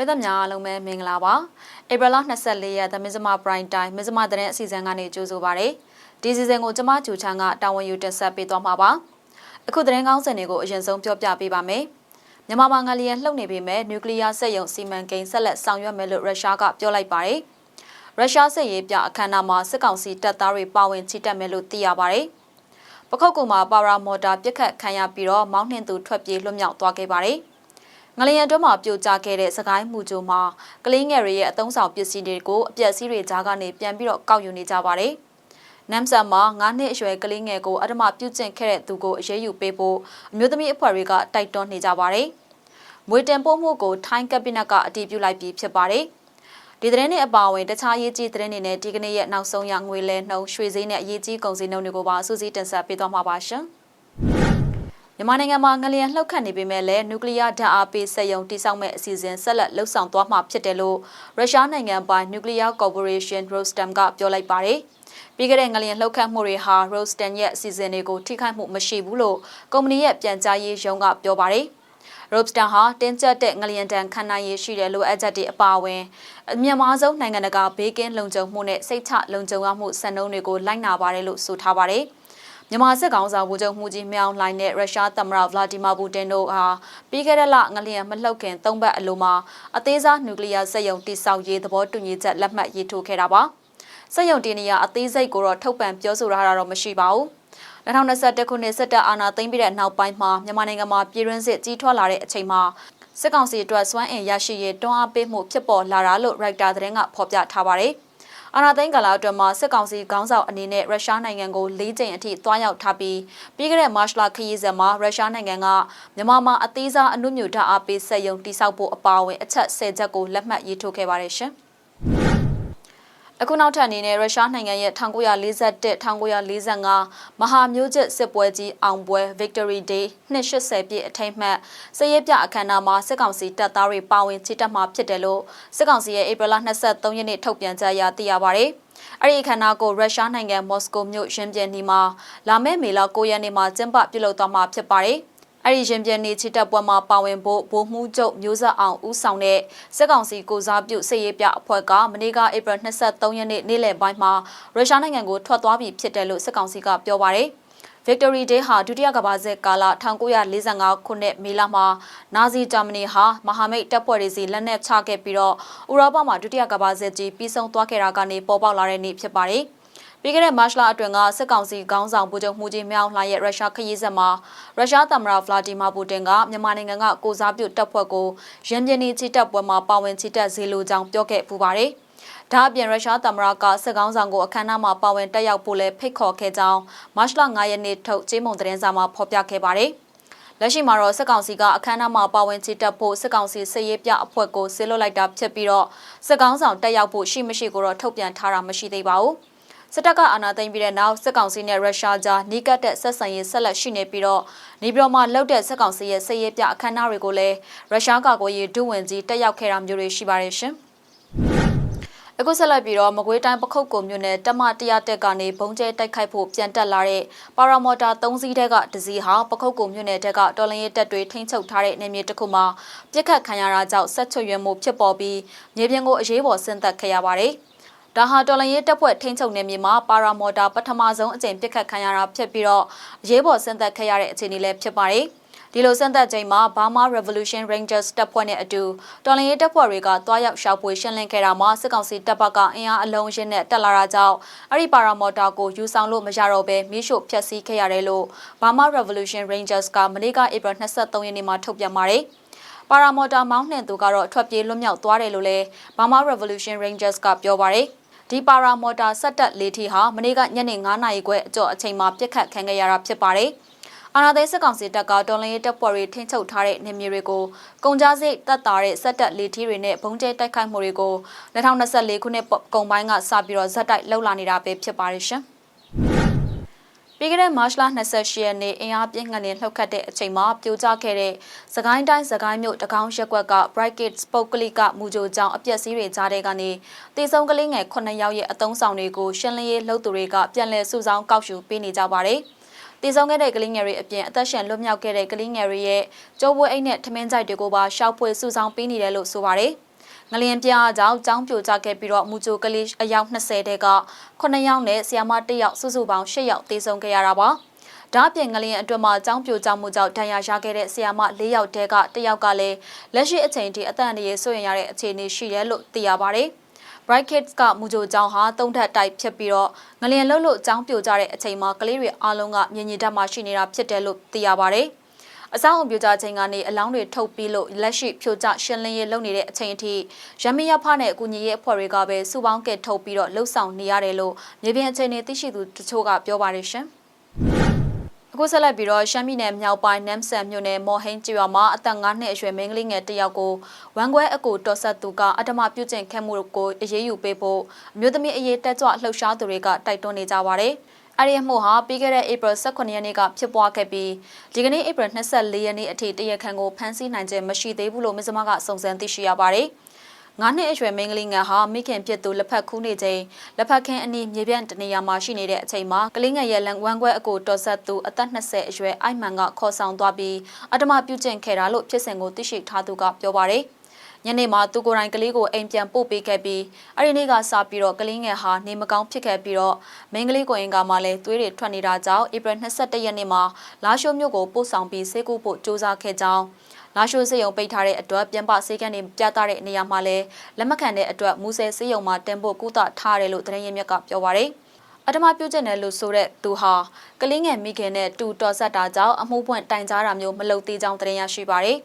ပြည်သက်များအားလုံးပဲမင်္ဂလာပါဧပြီလ24ရက်သမင်းစမပရိုင်တိုင်းမင်းစမသတင်းအစီအစဉ်ကနေကြိုဆိုပါရစေဒီစီစဉ်ကိုကျမကျူချန်းကတာဝန်ယူတက်ဆက်ပေးသွားမှာပါအခုသတင်းကောင်းစင်တွေကိုအရင်ဆုံးပြောပြပေးပါမယ်မြန်မာမှာငလျင်လှုပ်နေပေမဲ့နျူကလ িয়ার စက်ရုံစီမံကိန်းဆက်လက်ဆောင်ရွက်မယ်လို့ရုရှားကပြောလိုက်ပါတယ်ရုရှားစစ်ရေးပြအခမ်းအနားမှာစစ်ကောင်စီတပ်သားတွေပါဝင်ချီတက်မယ်လို့သိရပါတယ်ပခုတ်ကူမှာပါရာမော်တာပြစ်ခတ်ခံရပြီးတော့မောင်းနှင်သူထွက်ပြေးလွတ်မြောက်သွားခဲ့ပါတယ် ငလျင်အတွင်းမှာပြိုကျခဲ့တဲ့စကိုင်းမှုကြိုမှာကလင်းငယ်တွေရဲ့အသုံးဆောင်ပစ္စည်းတွေကိုအပြက်စီးတွေကြားကနေပြန်ပြီးတော့ကောက်ယူနေကြပါတယ်။နမ်ဆန်မှာ9နှစ်အရွယ်ကလေးငယ်ကိုအဓမ္မပြုကျင့်ခဲ့တဲ့သူကိုအရေးယူပေးဖို့အမျိုးသမီးအဖွဲ့တွေကတိုက်တွန်းနေကြပါတယ်။မွေတင်ပို့မှုကိုထိုင်းကက်ဘိနက်ကအတည်ပြုလိုက်ပြီးဖြစ်ပါတယ်။ဒီသတင်းတွေအပါအဝင်တခြားရေးကြီးသတင်းတွေနဲ့ဒီကနေ့ရဲ့နောက်ဆုံးရငွေလဲနှုန်းရွှေဈေးနဲ့အရေးကြီးကုန်စည်နှုန်းတွေကိုပါစူးစီးတင်ဆက်ပေးသွားမှာပါရှင်။ မြန်မာနိုင်ငံမှာငလျင်လှုပ်ခတ်နေပေမဲ့လည်းနျူကလ িয়ার ဓာတ်အားပေးစက်ရုံတည်ဆောက်မဲ့အစီအစဉ်ဆက်လက်လှုပ်ဆောင်သွားမှာဖြစ်တယ်လို့ရုရှားနိုင်ငံပိုင် Nuclear Corporation Rostam ကပြောလိုက်ပါတယ်။ပြီးခဲ့တဲ့ငလျင်လှုပ်ခတ်မှုတွေဟာ Rostam ရဲ့အစီအစဉ်တွေကိုထိခိုက်မှုမရှိဘူးလို့ကုမ္ပဏီရဲ့ပြန်ကြားရေးရုံးကပြောပါတယ်။ Robstar ဟာတင်းကျပ်တဲ့ငလျင်တန်ခံနိုင်ရရှိတဲ့လိုအပ်ချက်တွေအပါအဝင်အမြင့်မားဆုံးနိုင်ငံတကာဘေးကင်းလုံခြုံမှုနဲ့စိတ်ချလုံခြုံရမှုစံနှုန်းတွေကိုလိုက်နာပါတယ်လို့ဆိုထားပါတယ်။ မြန်မာစစ်ကောင်ဆောင်ဗိုလ်ချုပ်မှုကြီးမြောင်လှိုင်နဲ့ရုရှားသမ္မတဗလာဒီမာပူတင်တို့ဟာပြီးခဲ့တဲ့လငလျင်မလှုပ်ခင်၃ပတ်အလိုမှာအသေးစားနျူကလ িয়ার စက်ရုံတိစောက်ရေးသဘောတူညီချက်လက်မှတ်ရေးထိုးခဲ့တာပါစက်ရုံတင်နေရအသေးစိတ်ကိုတော့ထုတ်ပြန်ပြောဆိုထားတာတော့မရှိပါဘူး2021ခုနှစ်စစ်တပ်အာဏာသိမ်းပြီးတဲ့နောက်ပိုင်းမှာမြန်မာနိုင်ငံမှာပြည်တွင်းစစ်ကြီးထွားလာတဲ့အချိန်မှာစစ်ကောင်စီအတွက်စွမ်းအင်ရရှိရေးတွန်းအားပေးမှုဖြစ်ပေါ်လာတာလို့ရိုက်တာသတင်းကဖော်ပြထားပါတယ်။ အာနာသိန်းကာလအတွင်းမှာစစ်ကောင်စီခေါင်းဆောင်အနေနဲ့ရုရှားနိုင်ငံကို၄ကြိမ်အထိတွားရောက်ထားပြီးပြီးခဲ့တဲ့မတ်လခရီးစဉ်မှာရုရှားနိုင်ငံကမြန်မာမှာအသေးစားအနုမြူဓာတ်အားပေးစက်ရုံတိစောက်ဖို့အပါအဝင်အချက်၁၀ချက်ကိုလက်မှတ်ရေးထိုးခဲ့ပါတယ်ရှင်။ အခုနောက်ထပ်အနေနဲ့ရုရှားနိုင်ငံရဲ့1941-1945မဟာမျိုးချစ်စစ်ပွဲကြီးအောင်ပွဲ Victory Day 280ပြည့်အထိမ်းအမှတ်စရေးပြအခမ်းအနားမှာစစ်ကောင်စီတပ်သားတွေပါဝင်ချီတက်မှာဖြစ်တယ်လို့စစ်ကောင်စီရဲ့ဧပြီလ23ရက်နေ့ထုတ်ပြန်ကြေညာသိရပါဗျ။အဲ့ဒီအခမ်းအနားကိုရုရှားနိုင်ငံမော်စကိုမြို့ရင်းပြင်းနီမှာလာမယ့်မေလ9ရက်နေ့မှာကျင်းပပြုလုပ်သွားမှာဖြစ်ပါတယ်။ အဲ့ဒီရင်ပြန်နေချစ်တပ်ပွဲမှာပါဝင်ဖို့ဗိုလ်မှူးချုပ်မျိုးဆက်အောင်ဦးဆောင်တဲ့စစ်ကောင်စီကိုစားပြုစစ်ရေးပြအဖွဲ့ကမနေ့ကဧပြီ23ရက်နေ့နေ့လယ်ပိုင်းမှာရုရှားနိုင်ငံကိုထွက်သွားပြီဖြစ်တယ်လို့စစ်ကောင်စီကပြောပါရယ် Victory Day ဟာဒုတိယကမ္ဘာစစ်ကာလ1945ခုနှစ်မေလမှာနာဇီဂျာမနီဟာမဟာမိတ်တပ်ဖွဲ့တွေစီလက်နက်ချခဲ့ပြီးတော့ဥရောပမှာဒုတိယကမ္ဘာစစ်ကြီးပြီးဆုံးသွားခဲ့တာကနေပေါ်ပေါက်လာတဲ့နေ့ဖြစ်ပါတယ်။ ပြီးခဲ့တဲ့မတ်လအတွင်းကစစ်ကောင်စီခေါင်းဆောင်ဗိုလ်ချုပ်မှုကြီးမြောင်လှိုင်ရဲ့ရုရှားခရီးဆက်မှာရုရှားသမ္မတဗလာဒီမာပူတင်ကမြန်မာနိုင်ငံကကိုစားပြုတပ်ဖွဲ့ကိုရင်းပြင်းချီတပ်ပွဲမှာပါဝင်ချီတက်စေလိုကြောင်းပြောခဲ့ပူပါတယ်။ဒါအပြင်ရုရှားသမ္မတကစစ်ကောင်းဆောင်ကိုအခမ်းအနားမှာပါဝင်တက်ရောက်ဖို့လည်းဖိတ်ခေါ်ခဲ့ကြောင်းမတ်လ9ရက်နေ့ထုတ်ကြေးမုံသတင်းစာမှာဖော်ပြခဲ့ပါတယ်။လက်ရှိမှာတော့စစ်ကောင်စီကအခမ်းအနားမှာပါဝင်ချီတက်ဖို့စစ်ကောင်စီစစ်ရေးပြအဖွဲ့ကိုဆေးလွတ်လိုက်တာဖြစ်ပြီးတော့စစ်ကောင်းဆောင်တက်ရောက်ဖို့ရှိမရှိကိုတော့ထုတ်ပြန်ထားတာမရှိသေးပါဘူး။ စစ်တပ်ကအာဏာသိမ်းပြီးတဲ့နောက်စစ်ကောင်စီနဲ့ရုရှားကြားနှီးကပ်တဲ့ဆက်ဆံရေးဆက်လက်ရှိနေပြီးတော့နေပြည်တော်မှာလှုပ်တဲ့စစ်ကောင်စီရဲ့စစ်ရေးပြအခမ်းအနားတွေကိုလည်းရုရှားကာကွယ်ရေးဒုဝန်ကြီးတက်ရောက်ခဲ့တာမျိုးတွေရှိပါတယ်ရှင်။အခုဆက်လက်ပြီးတော့မကွေးတိုင်းပခုတ်ကုံမြို့နယ်တမတရားတက်ကနေဘုံကျဲတိုက်ခိုက်ဖို့ပြန်တက်လာတဲ့ပါရာမော်တာ၃စီးတဲကတစီးဟာပခုတ်ကုံမြို့နယ်တက်ကတော်လင်းရဲတက်တွေထိန်းချုပ်ထားတဲ့နေမြေတစ်ခုမှာပြစ်ခတ်ခံရတာကြောင့်ဆက်ချွတ်ရွံမှုဖြစ်ပေါ်ပြီးမြေပြင်ကိုအရေးပေါ်ဆင်းသက်ခဲ့ရပါတယ်။ ဒါဟာတော်လန်ရေးတပ်ဖွဲ့ထိန်းချုပ်နေမြေမှာပါရာမော်တာပထမဆုံးအကြိမ်ပစ်ခတ်ခံရတာဖြစ်ပြီးတော့ရေးပေါ်ဆင်းသက်ခဲ့ရတဲ့အခြေအနေလည်းဖြစ်ပါတယ်။ဒီလိုစံသက်ချိန်မှာ Burma Revolution Rangers တပ်ဖွဲ့နဲ့အတူတော်လန်ရေးတပ်ဖွဲ့တွေကတွားရောက်ရှောက်ပွေရှင်းလင်းခဲ့တာမှာစစ်ကောင်စီတပ်ဘက်ကအင်အားအလုံးရင်းနဲ့တက်လာတာကြောင့်အဲ့ဒီပါရာမော်တာကိုယူဆောင်လို့မရတော့ဘဲမိရှို့ဖျက်ဆီးခဲ့ရတယ်လို့ Burma Revolution Rangers ကမနေ့ကဧပြီ23ရက်နေ့မှာထုတ်ပြန်ပါတယ်။ပါရာမော်တာမောင်းနှင်သူကတော့ထွက်ပြေးလွတ်မြောက်သွားတယ်လို့လည်း Burma Revolution Rangers ကပြောပါတယ်။ ဒီပါရာမော်တာဆက်တက်လေးထီဟာမနေ့ကညနေ9နာရီခွဲအကျော်အချိန်မှာပြစ်ခတ်ခံခဲ့ရတာဖြစ်ပါတယ်။အာနာသိစစ်ကောင်စီတပ်ကတော်လင်းရေးတပ်ဖွဲ့တွေထိန်းချုပ်ထားတဲ့နေမြေတွေကိုကုန်ကြစိတ်တပ်သားတဲ့ဆက်တက်လေးထီတွေနဲ့ဘုံကျဲတိုက်ခိုက်မှုတွေကို2024ခုနှစ်ကုန်ပိုင်းကစပြီးတော့ဇက်တိုက်လှုပ်လာနေတာပဲဖြစ်ပါတယ်ရှင်။ ပြီးခဲ့တဲ့မတ်လ28ရက်နေ့အင်အားပြင်းငလျင်လှုပ်ခတ်တဲ့အချိန်မှာပြိုကျခဲ့တဲ့စကိုင်းတိုင်းစကိုင်းမြို့တကောင်းရက်ကွက်က Bright Gates ပုတ်ကလိကမူကြိုကြောင်အပြက်စီးတွေကြားတဲ့ကနေတေဆုံးကလေးငယ်9ယောက်ရဲ့အသုံးဆောင်တွေကိုရှင်းလင်းရေးလှုပ်သူတွေကပြန်လည်စုဆောင်းကောက်ယူပေးနေကြပါတယ်။တည်ဆုံးခဲ့တဲ့ကလေးငယ်တွေအပြင်အသက်ရှင်လွတ်မြောက်ခဲ့တဲ့ကလေးငယ်တွေရဲ့ကြိုးပွဲအိတ်နဲ့ထမင်းကြိုက်တွေကိုပါရှောက်ဖွေစုဆောင်းပေးနေတယ်လို့ဆိုပါတယ်။ ငလျင်ပြားကြောင့်ကျောင်းပြိုကျခဲ့ပြီးတော့မူဂျိုကလေးအယောက်20တဲက9ယောက်နဲ့ဆီယာမ1ယောက်စုစုပေါင်း10ယောက်သေဆုံးခဲ့ရတာပါ။ဒါ့အပြင်ငလျင်အတွင်းမှာကျောင်းပြိုကျမှုကြောင့်ဒဏ်ရာရခဲ့တဲ့ဆီယာမ4ယောက်တဲက1ယောက်ကလည်းလက်ရှိအချိန်ထိအသက်အန္တရာယ်စိုးရိမ်ရတဲ့အခြေအနေရှိတယ်လို့သိရပါတယ်။ Bright Kids ကမူဂျိုကျောင်းဟာသုံးထပ်တိုက်ဖြစ်ပြီးတော့ငလျင်လှုပ်လို့ကျောင်းပြိုကျတဲ့အချိန်မှာကလေးတွေအားလုံးကမြင်ညင်တတ်မှရှိနေတာဖြစ်တယ်လို့သိရပါတယ်။ အဆောင်အုံပြိုကျချိန်ကနေအလောင်းတွေထုတ်ပြီးလို့လက်ရှိပြိုကျရှင်းလင်းရေးလုပ်နေတဲ့အချိန်အထိရမရဖနဲ့အကူညီရေးအဖွဲ့တွေကပဲစုပေါင်းကဲထုတ်ပြီးတော့လှုပ်ဆောင်နေရတယ်လို့မြေပြင်အခြေအနေသိရှိသူတချို့ကပြောပါတယ်ရှင်။အခုဆက်လက်ပြီးတော့ရှမ်းပြည်နယ်မြောက်ပိုင်းနမ်ဆန်မြို့နယ်မော်ဟင်းကျွာမှာအသက်9နှစ်အရွယ်မိန်းကလေးငယ်တစ်ယောက်ကိုဝမ်ခွဲအကူတော်ဆက်သူကအဓမ္မပြုကျင့်ခဲ့မှုကိုအရေးယူပေးဖို့အမျိုးသမီးအရေးတက်ကြွလှုပ်ရှားသူတွေကတိုက်တွန်းနေကြပါတယ်။ အဲ့ဒီအမှုဟာပြီးခဲ့တဲ့ April 18ရက်နေ့ကဖြစ်ပွားခဲ့ပြီးဒီကနေ့ April 24ရက်နေ့အထိတရခန်ကိုဖမ်းဆီးနိုင်ခြင်းမရှိသေးဘူးလို့မစ္စမကစုံစမ်းသိရှိရပါတယ်။ငါးနှစ်အရွယ်မိန်းကလေးငယ်ဟာမိခင်ဖြစ်သူလက်ဖက်ခူးနေချိန်လက်ဖက်ခင်းအနီးမြေပြန့်တနေရာမှာရှိနေတဲ့အချိန်မှာကလေးငယ်ရဲ့လန်ဝမ်းခွဲအကိုတော်ဆက်သူအသက်20အရွယ်အိုက်မန်ကခေါ်ဆောင်သွားပြီးအတမပြုကျင့်ခဲ့တာလို့ဖြစ်စဉ်ကိုသိရှိထားသူကပြောပါတယ်။ ညနေမှာသူကိုယ်တိုင်ကလေးကိုအိမ်ပြန်ပို့ပေးခဲ့ပြီးအဲ့ဒီနေ့ကစပြီးတော့ကလေးငယ်ဟာနေမကောင်းဖြစ်ခဲ့ပြီးတော့မိန်းကလေးကိုအင်ကမှလည်းသွေးတွေထွက်နေတာကြောင့်ဧပြီ22ရက်နေ့မှာလာရှိုးမြို့ကိုပို့ဆောင်ပြီးဆေးကုဖို့စ조사ခဲ့ကြောင်းလာရှိုးစေယုံပိတ်ထားတဲ့အတွက်ပြန်ပဆေးကန်တွေပြသတဲ့နေရာမှာလည်းလက်မခံတဲ့အတွက်မူဆယ်စေယုံမှာတင်ဖို့ကုသထားတယ်လို့သတင်းရင်းမြစ်ကပြောပါရယ်အတမပြုတ်ကျင်တယ်လို့ဆိုတဲ့သူဟာကလေးငယ်မိခင်နဲ့တူတော်ဆက်တာကြောင့်အမှုပွင့်တိုင်ကြားတာမျိုးမလုပ်သေးကြောင်းသတင်းရရှိပါရယ်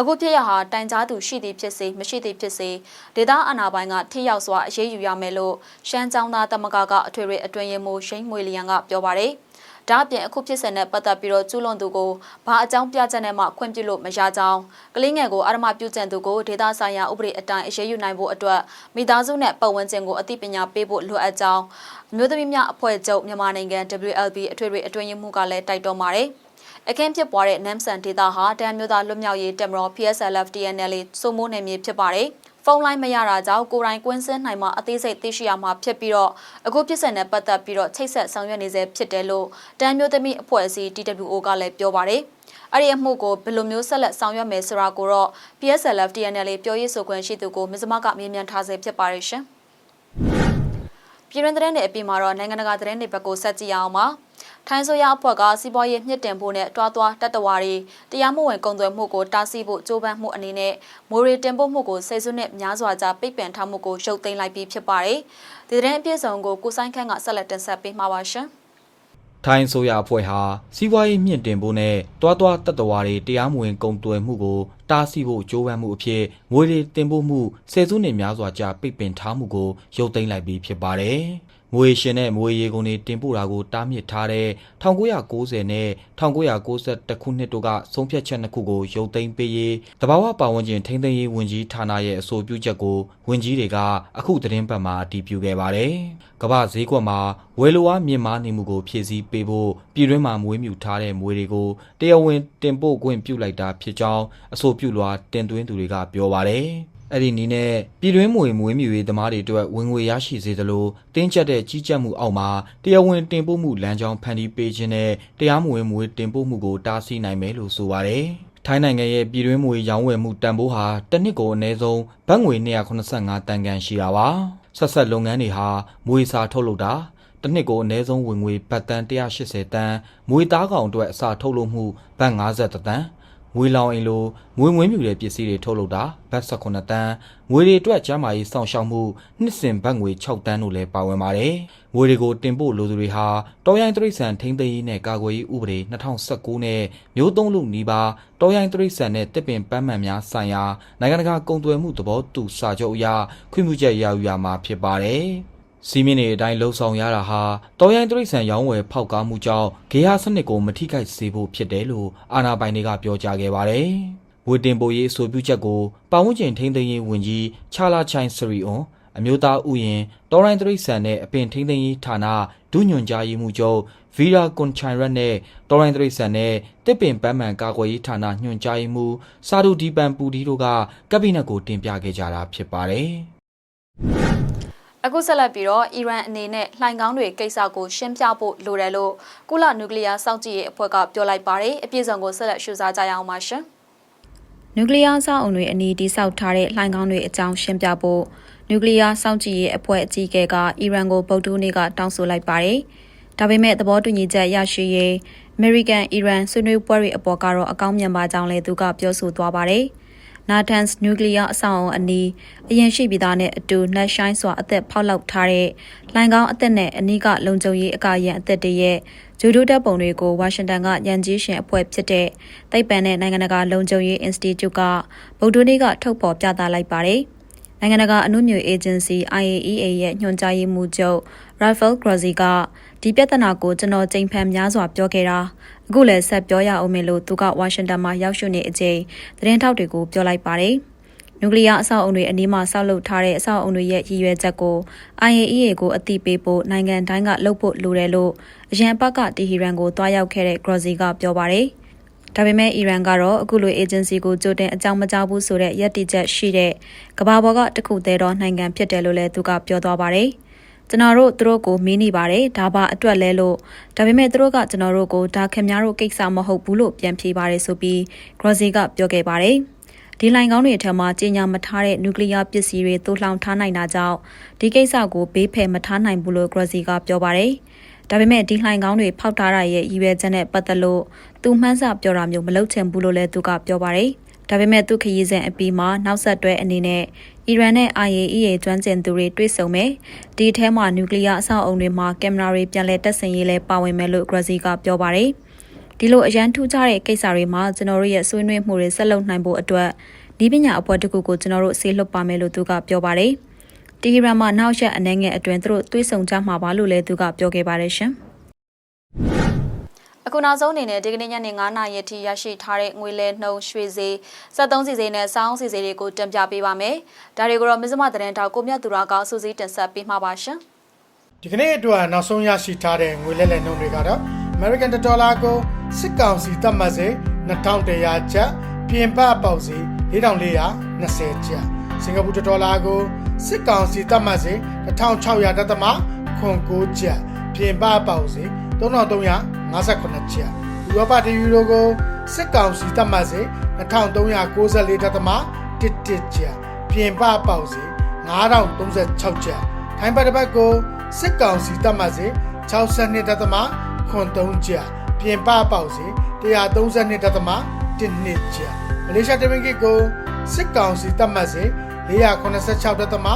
အခုဖြစ်ရဟာတိုင်ကြားသူရှိသည်ဖြစ်စေမရှိသည်ဖြစ်စေဒေသအာဏာပိုင်ကထိရောက်စွာအရေးယူရမယ်လို့ရှမ်းကျောင်းသားတမကကအထွေထွေအတွင်းရေးမှူးရှိန်မွေလျံကပြောပါတယ်။ဒါ့အပြင်အခုဖြစ်စဉ်နဲ့ပတ်သက်ပြီးတော့ကျူးလွန်သူကိုဘာအကြောင်းပြချက်နဲ့မှခွင့်ပြုလို့မရကြောင်းကလေးငယ်ကိုအာရမပြုကျင့်သူကိုဒေသဆိုင်ရာဥပဒေအတိုင်းအရေးယူနိုင်ဖို့အတွက်မိသားစုနဲ့ပတ်ဝန်းကျင်ကိုအသိပညာပေးဖို့လိုအပ်ကြောင်းအမျိုးသမီးများအဖွဲ့ချုပ်မြန်မာနိုင်ငံ WLB အထွေထွေအတွင်းရေးမှူးကလည်းတိုက်တွန်းပါတယ်။ အခင်းဖြစ်ပွားတဲ့နမ်ဆန်ဒေသဟာတန်မျိုးသားလွတ်မြောက်ရေးတပ်မတော် PSLF TNL စုံမိုးနယ်မြေဖြစ်ပါတယ်။ဖုန်းလိုင်းမရတာကြောင့်ကိုရိုင်းကွင်းစင်းနိုင်မှာအသေးစိတ်သိရှိရမှာဖြစ်ပြီးတော့အခုဖြစ်စဉ်နဲ့ပတ်သက်ပြီးတော့ချိတ်ဆက်ဆောင်ရွက်နေစေဖြစ်တယ်လို့တန်မျိုးသမီးအဖွဲ့အစည်း TWO ကလည်းပြောပါတယ်။အဲ့ဒီအမှုကိုဘယ်လိုမျိုးဆက်လက်ဆောင်ရွက်မယ်ဆိုတာကိုတော့ PSLF TNL ပြောရေးဆိုခွင့်ရှိသူကိုမစ္စမကမေးမြန်းထားစေဖြစ်ပါတယ်ရှင်။ပြည်တွင်းသတင်းတွေအပြင်မှာတော့နိုင်ငံတကာသတင်းတွေဘက်ကိုဆက်ကြည့်အောင်ပါ။ ထိုင်းဆိုရအဖွဲ့ကစီးပွားရေးမြင့်တင်ဖို့နဲ့တွားတွားတက်တဝါတွေတရားမဝင်ကုန်သွယ်မှုကိုတားဆီးဖို့ကြိုးပမ်းမှုအနေနဲ့မိုးရီတင်ပို့မှုကိုဆယ်စုနှစ်များစွာကြာပိတ်ပင်ထားမှုကိုရုပ်သိမ်းလိုက်ပြီးဖြစ်ပါတယ်။ဒီသတင်းအပြည့်စုံကိုကိုဆိုင်ခန့်ကဆက်လက်တင်ဆက်ပေးမှာပါရှင်။ထိုင်းဆိုရအဖွဲ့ဟာစီးပွားရေးမြင့်တင်ဖို့နဲ့တွားတွားတက်တဝါတွေတရားမဝင်ကုန်သွယ်မှုကိုတားဆီးဖို့ကြိုးပမ်းမှုအဖြစ်ငွေတွေတင်ပို့မှုဆယ်စုနှစ်များစွာကြာပိတ်ပင်ထားမှုကိုရုပ်သိမ်းလိုက်ပြီးဖြစ်ပါတယ်။ မွေရှင်နဲ့မွေရေကုန်တွေတင်ပို့တာကိုတားမြစ်ထားတဲ့1990နဲ့1991ခုနှစ်တို့ကဆုံးဖြတ်ချက်နှစ်ခုကိုရုပ်သိမ်းပေးရေးတဘာဝပါဝင်ခြင်းထိန်းသိမ်းရေးဝန်ကြီးဌာနရဲ့အဆိုပြုချက်ကိုဝန်ကြီးတွေကအခုသတင်းပတ်မှာအတည်ပြုခဲ့ပါတယ်။ကမ္ဘာဈေးကွက်မှာဝယ်လိုအားမြင့်မားနေမှုကိုဖြည့်ဆည်းပေးဖို့ပြည်တွင်းမှာမွေးမြူထားတဲ့မွေတွေကိုတရားဝင်တင်ပို့ခွင့်ပြုလိုက်တာဖြစ်ကြောင်းအဆိုပြုလွှာတင်သွင်းသူတွေကပြောပါတယ်။ အဲ့ဒီနည်းနဲ့ပြည်တွင်းမွေမွေးမြူရေးသမားတွေအတွက်ဝင်ငွေရရှိစေသလိုတင်းကျပ်တဲ့ကြီးကြပ်မှုအောက်မှာတရားဝင်တင်ပို့မှုလမ်းကြောင်းဖန်တီးပေးခြင်းနဲ့တရားမဝင်မွေတင်ပို့မှုကိုတားဆီးနိုင်မယ်လို့ဆိုပါတယ်။ထိုင်းနိုင်ငံရဲ့ပြည်တွင်းမွေရောင်းဝယ်မှုတန်ဖိုးဟာတစ်နှစ်ကိုအနည်းဆုံးဘတ်ငွေ285တန်ကန်ရှိတာပါ။ဆက်ဆက်လုပ်ငန်းတွေဟာမွေစာထုတ်လုပ်တာတစ်နှစ်ကိုအနည်းဆုံးဝင်ငွေဘတ်တန်180တန်မွေသားကောင်အတွက်အစာထုတ်လုပ်မှုဘတ်50တန် ငွေလောင်အိမ်လိုငွေငွေမြူတဲ့ပစ္စည်းတွေထုတ်လုပ်တာဘတ်18တန်းငွေတွေအတွက်ကျန်းမာရေးစောင့်ရှောက်မှုနှစ်စဉ်ဘတ်ငွေ6တန်းတို့လည်းပါဝင်ပါတယ်။ငွေတွေကိုတင်ပို့လိုသူတွေဟာတော်ရိုင်းတရိษံထိန်းသိမ်းရေးနဲ့ကာကွယ်ရေးဥပဒေ2019နဲ့မျိုးသုံးလူနီးပါးတော်ရိုင်းတရိษံနဲ့တစ်ပင်ပန်းမှန်များဆိုင်ရာနိုင်ငံတကာကုန်သွယ်မှုသဘောတူစာချုပ်အရခွင့်ပြုချက်ရယူရမှာဖြစ်ပါတယ်။ စီးမင်းတွေအတိုင်းလှုံ့ဆော်ရတာဟာတော်ရိုင်းတရိษံရောင်းဝယ်ဖောက်ကားမှုကြောင့်ဂေဟာစနစ်ကိုမထိခိုက်စေဖို့ဖြစ်တယ်လို့အာဏာပိုင်တွေကပြောကြားခဲ့ပါတယ်။ဝေတင်ပိုရေးအဆိုပြုချက်ကိုပတ်ဝန်းကျင်ထိန်းသိမ်းရေးဝန်ကြီးချာလာချိုင်စရီအွန်အမျိုးသားဥယျာဉ်တော်ရိုင်းတရိษံနဲ့အပင်ထိန်းသိမ်းရေးဌာနဒုညွန်ကြားရေးမှူးချုပ်ဗီရာကွန်ချိုင်ရက်နဲ့တော်ရိုင်းတရိษံနဲ့တစ်ပင်ပန်းမှန်ကာကွယ်ရေးဌာနညွှန်ကြားရေးမှူးစာဒူဒီပန်ပူဒီတို့ကကက်ဘိနက်ကိုတင်ပြခဲ့ကြတာဖြစ်ပါတယ်။ အခုဆက်လက်ပြီးတော့အီရန်အနေနဲ့လှိုင်ကောင်းတွေကိစ္စကိုရှင်းပြဖို့လိုတယ်လို့ကုလနျူကလ িয়ার စောင့်ကြည့်ရေးအဖွဲ့ကပြောလိုက်ပါတယ်အပြည့်စုံကိုဆက်လက်ရှုစားကြရအောင်ပါရှင် နျူကလ িয়ারစောင့်အုံတွေအနီးတိစောက်ထားတဲ့လှိုင်းကောင်းတွေအကြောင်းရှင်းပြဖို့နျူကလ িয়ারစောင့်ကြည့်ရေးအဖွဲ့အကြီးအကဲကအီရန်ကိုဗုဒ္ဓဟူးနေ့ကတောင်းဆိုလိုက်ပါတယ်။ဒါပေမဲ့သဘောတူညီချက်ရရှိရေးအမေရိကန်အီရန်ဆွေးနွေးပွဲတွေအပေါ်ကတော့အကောင်းမြတ်ပါကြောင်းလည်းသူကပြောဆိုသွားပါတယ်။ Natanz Nuclear အဆောက်အအုံအနီးအရင်ရှိပြီးသားနဲ့အတူနှက်ရှိုင်းစွာအသက်ဖောက်လောက်ထားတဲ့လိုင်ကောင်းအသက်နဲ့အနီးကလုံခြုံရေးအကာရန်အသက်တွေရဲ့ဂျူဒိုတပ်ပုံတွေကိုဝါရှင်တန်ကရန်ကြီးရှင်အဖွဲ့ဖြစ်တဲ့သိပ္ပံနဲ့နိုင်ငံတကာလုံခြုံရေး Institute ကဗုဒ္ဓနေ့ကထုတ်ဖော်ပြသလိုက်ပါတယ်။နိုင်ငံတကာအမှုမျိုးအေဂျင်စီ IAEA ရဲ့ညွှန်ကြားရေးမှူးချုပ် Rafael Grossi က ဒီပြဿနာကိုကျွန်တော်ကြိမ်ဖန်များစွာပြောခဲ့တာအခုလည်းဆက်ပြောရအောင်မယ်လို့သူကဝါရှင်တန်မှာရောက်ရှိနေအချိန်သတင်းထောက်တွေကိုပြောလိုက်ပါတယ်။နျူကလ িয়ার အဆောက်အုံတွေအနီးမှာဆောက်လုပ်ထားတဲ့အဆောက်အုံတွေရဲ့ရည်ရွယ်ချက်ကို IAEA ကိုအသိပေးဖို့နိုင်ငံတိုင်းကလုပ်ဖို့လိုတယ်လို့အရန်ဘက်ကတီဟီရန်ကိုတွားရောက်ခဲ့တဲ့ Grossi ကပြောပါတယ်။ဒါပေမဲ့အီရန်ကတော့အခုလို agency ကိုကြိုတင်အကြောင်းမကြားဘူးဆိုတဲ့ရည်တည်ချက်ရှိတဲ့ကမ္ဘာပေါ်ကတခုသေးသောနိုင်ငံဖြစ်တယ်လို့လည်းသူကပြောသွားပါတယ်။ ကျွန်တော်တို့သူတို့ကိုမင်းနေပါတယ်ဒါပါအတွက်လဲလို့ဒါပေမဲ့သူတို့ကကျွန်တော်တို့ကိုဒါခင်များတို့ကိစ္စမဟုတ်ဘူးလို့ပြန်ဖြေပါတယ်ဆိုပြီး Grossi ကပြောခဲ့ပါတယ်ဒီလိုင်ကောင်းတွေထဲမှာကြီးညာမထားတဲ့နျူကလ িয়ার ပစ္စည်းတွေတိုးလှောင်ထားနိုင်တာကြောင့်ဒီကိစ္စကိုဘေးဖယ်မထားနိုင်ဘူးလို့ Grossi ကပြောပါတယ်ဒါပေမဲ့ဒီလှိုင်ကောင်းတွေဖောက်ထားတာရဲ့ရည်ရွယ်ချက်နဲ့ပတ်သက်လို့သူမှန်းဆပြောတာမျိုးမလုပ်ချင်ဘူးလို့လည်းသူကပြောပါတယ်။ဒါပေမဲ့သူခရီးစဉ်အပြီးမှာနောက်ဆက်တွဲအနေနဲ့ အီရန်နဲ့ IAEA ကျွမ်းကျင်သူတွေတွေ့ဆုံမယ်။ဒီထဲမှာနျူကလ িয়ার အဆောက်အုံတွေမှာကင်မရာတွေပြန်လည်တပ်ဆင်ရေးလဲပါဝင်မယ်လို့ Grassi ကပြောပါတယ်။ဒီလိုအရန်ထူးခြားတဲ့ကိစ္စတွေမှာကျွန်တော်တို့ရဲ့ဆွေးနွေးမှုတွေဆက်လုပ်နိုင်ဖို့အတွက်ဒီပညာအဖွဲ့တစ်ခုကိုကျွန်တော်တို့ဆေးလွတ်ပါမယ်လို့သူကပြောပါတယ်။တီဟီရန်မှာနောက်ရက်အနေငယ်အတွင်းသူတို့တွေ့ဆုံကြမှာပါလို့လည်းသူကပြောခဲ့ပါတယ်ရှင်။ အခုနောက်ဆုံးအနေနဲ့ဒီကနေ့ညနေ9:00နာရီထိရရှိထားတဲ့ငွေလဲနှုန်းရွှေဈေး73စီဈေးနဲ့စောင်းစီဈေးတွေကိုတင်ပြပေးပါမယ်။ဒါတွေကိုတော့မစ္စမသတင်းတောက်ကိုမြတ်သူရကောင်းစူးစီးတင်ဆက်ပေးမှာပါရှင်။ဒီကနေ့အတွက်နောက်ဆုံးရရှိထားတဲ့ငွေလဲလှယ်နှုန်းတွေကတော့ American Dollar ကိုစစ်ကောင်စီသတ်မှတ်စေ2100ကျပ်ပြင်ပပေါက်စီ4420ကျပ်စင်ကာပူဒေါ်လာကိုစစ်ကောင်စီသတ်မှတ်စေ1600တက်သမခွန်9ကျပ်ပြင်ပပေါက်စီ 3358ကျပ်ဥရောပတယူရိုကိုစစ်ကောင်စီသတ်မှတ်စေ2394တက်သမ11ကျပ်ပြင်ပပေါက်စီ9036ကျပ်ထိုင်းဘတ်တစ်ပတ်ကိုစစ်ကောင်စီတပ်မှတ်စေ62ဒသမခွန်3ကျပ်ပြင်ပပေါက်စေ132ဒသမ1နှစ်ကျပ်မလေးရှားတမင်ကစ်ကိုစစ်ကောင်စီတပ်မှတ်စေ486ဒသမ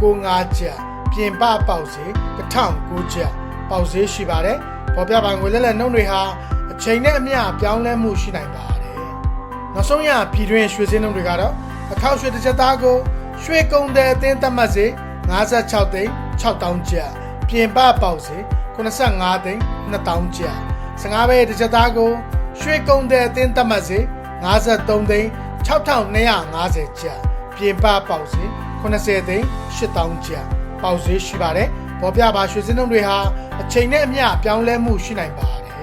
95ကျပ်ပြင်ပပေါက်စေ1009ကျပ်ပေါက်စေရှိပါတယ် ပေါ်ပြပါငွေလက်လက်နှုန်းတွေဟာအချိန်နဲ့အမျှပြောင်းလဲမှုရှိနိုင်ပါတယ်နောက်ဆုံးရပြည်တွင်းရွှေစင်းနှုန်းတွေကတော့အခောက်ရွှေတစ်ချက်သားကိုရွှေကုံတဲ့အသင်းသတ်မှတ်စေ56သိန်း6000ကျပ်ပြင်ပပေါက်စေ85သိန်း2000ကျပ်15ပဲတစ်ချက်သားကိုရွှေကုံတဲ့အသင်းသတ်မှတ်စေ53သိန်း6250ကျပ်ပြင်ပပေါက်စေ80သိန်း8000ကျပ်ပေါက်စေရှိပါတယ် ပေါ်ပြပါရွှေစင်းနှုန်းတွေဟာအချိန်နဲ့အမျှပြောင်းလဲမှုရှိနိုင်ပါတယ်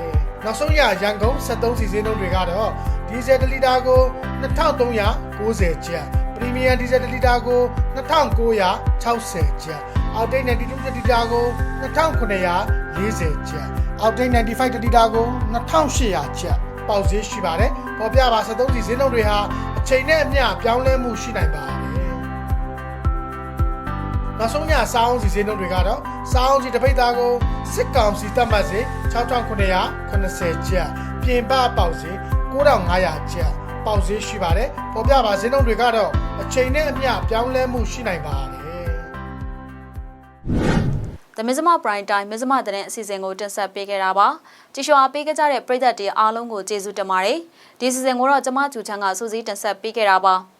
နောက်ဆုံးရရန်ကုန်73စီစင်းနှုန်းတွေကတော့ဒီဇယ်1လီတာကို2390ကျပ်ပရီမီယံဒီဇယ်1လီတာကို2960ကျပ်အောက်တိတ်92လီတာကို2940ကျပ်အောက်တိတ်95လီတာကို2800ကျပ်ပေါက်ဈေးရှိပါတယ်ပေါ်ပြပါ73စီစင်းနှုန်းတွေဟာအချိန်နဲ့အမျှပြောင်းလဲမှုရှိနိုင်ပါတယ် နောက်ဆုံးညစောင်းစီစင်းတို့တွေကတော့စောင်းစီတပိတ်သားကိုစစ်ကောင်စီတပ်မှတ်စေ6980ကျပ်ပြင်ပပေါက်စေ9500ကျပ်ပေါက်ဈေးရှိပါတယ်ပေါ်ပြပါဈေးနှုန်းတွေကတော့အချိန်နဲ့အမျှပြောင်းလဲမှုရှိနိုင်ပါတယ် The Mizma Prime Time မဇ္ဈမသတင်းအစီအစဉ်ကိုတင်ဆက်ပေးခဲ့တာပါ။ကြည့်ရှုအားပေးကြတဲ့ပရိသတ်တွေအားလုံးကိုကျေးဇူးတင်ပါတယ်။ဒီအစီအစဉ်ကိုတော့ကျမကျူချန်းကစူးစီးတင်ဆက်ပေးခဲ့တာပါ။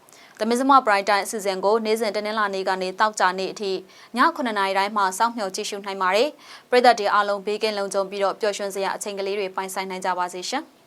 The Mizma Prime Time အစီအစဉ်ကိုနေ့စဉ်တနင်္လာနေ့ကနေတောက်ကြနေ့အထိည9:00နာရီတိုင်းမှာစောင့်မျှော်ကြည့်ရှုနိုင်ပါတယ်။ပရိသတ်တွေအားလုံးဘေးကင်းလုံခြုံပြီးတော့ပျော်ရွှင်စရာအချိန်ကလေးတွေပိုင်ဆိုင်နိုင်ကြပါစေရှင်။